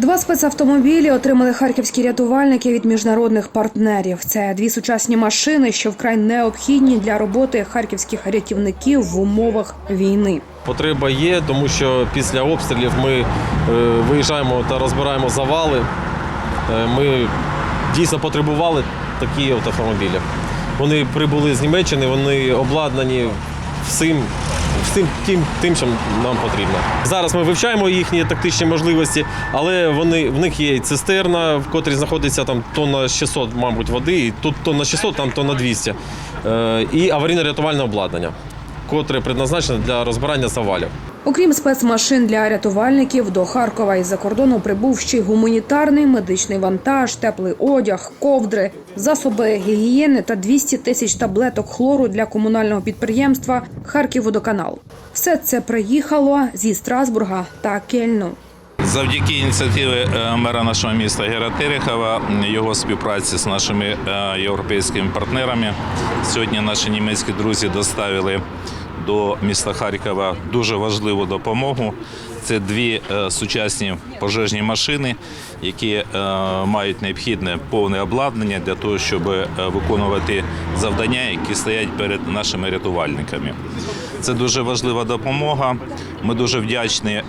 Два спецавтомобілі отримали харківські рятувальники від міжнародних партнерів. Це дві сучасні машини, що вкрай необхідні для роботи харківських рятівників в умовах війни. Потреба є, тому що після обстрілів ми е, виїжджаємо та розбираємо завали. Е, Ми дійсно потребували такі автомобілі. Вони прибули з Німеччини, вони обладнані всім, всім тим, тим, що нам потрібно. Зараз ми вивчаємо їхні тактичні можливості, але вони, в них є і цистерна, в котрій знаходиться там тонна 600, мабуть, води, і тут тонна 600, там тонна 200. Е, І аварійно-рятувальне обладнання котре предназначене для розбирання завалів. Окрім спецмашин для рятувальників, до Харкова із-за кордону прибув ще й гуманітарний медичний вантаж, теплий одяг, ковдри, засоби гігієни та 200 тисяч таблеток хлору для комунального підприємства Харківводоканал. Все це приїхало зі Страсбурга та Кельну. Завдяки ініціативі е, мера нашого міста Гера Терехова, його співпраці з нашими е, європейськими партнерами. Сьогодні наші німецькі друзі доставили до міста Харкова дуже важливу допомогу. Це дві е, сучасні пожежні машини, які е, мають необхідне повне обладнання для того, щоб е, виконувати завдання, які стоять перед нашими рятувальниками. Це дуже важлива допомога. Ми дуже вдячні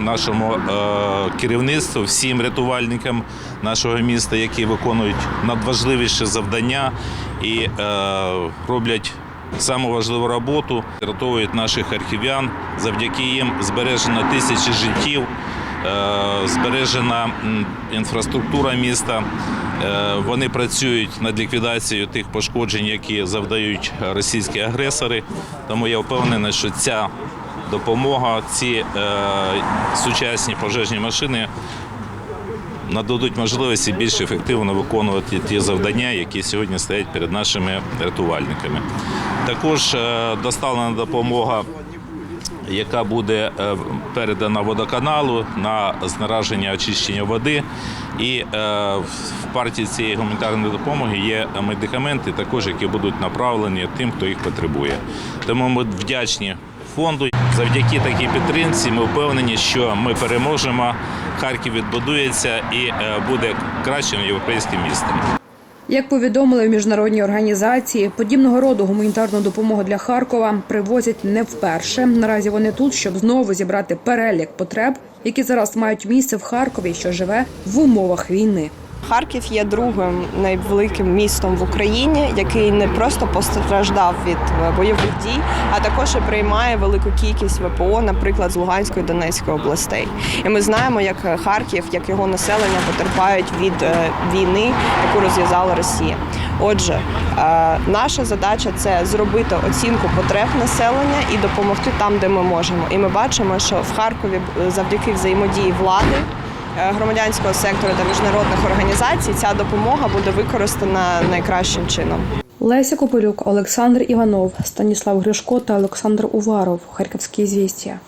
нашому керівництву, всім рятувальникам нашого міста, які виконують надважливіші завдання і роблять саму важливу роботу, рятують наших харків'ян. Завдяки їм збережено тисячі життів. е, Збережена інфраструктура міста. Е, Вони працюють над ліквідацією тих пошкоджень, які завдають російські агресори. Тому я впевнений, що ця допомога, ці е, сучасні пожежні машини нададуть можливості більш ефективно виконувати ті завдання, які сьогодні стоять перед нашими рятувальниками. Також е, доставлена допомога яка буде е, передана водоканалу на знараження очищення води. І е, в партії цієї гуманітарної допомоги є медикаменти, також які будуть направлені тим, хто їх потребує. Тому ми вдячні фонду. Завдяки такій підтримці ми впевнені, що ми переможемо. Харків відбудується і е, буде кращим європейським містом. Як повідомили в міжнародній організації, подібного роду гуманітарну допомогу для Харкова привозять не вперше. Наразі вони тут, щоб знову зібрати перелік потреб, які зараз мають місце в Харкові, що живе в умовах війни. Харків є другим найвеликим містом в Україні, який не просто постраждав від е, бойових дій, а також і приймає велику кількість ВПО, наприклад, з Луганської і Донецької областей. І ми знаємо, як Харків, як його населення потерпають від е, війни, яку розв'язала Росія. Отже, е, наша задача це зробити оцінку потреб населення і допомогти там, де ми можемо. І ми бачимо, що в Харкові е, завдяки взаємодії влади е, громадянського сектору та міжнародних організацій ця допомога буде використана найкращим чином. Леся Копилюк, Олександр Іванов, Станіслав Гришко та Олександр Уваров. Харківські звістя.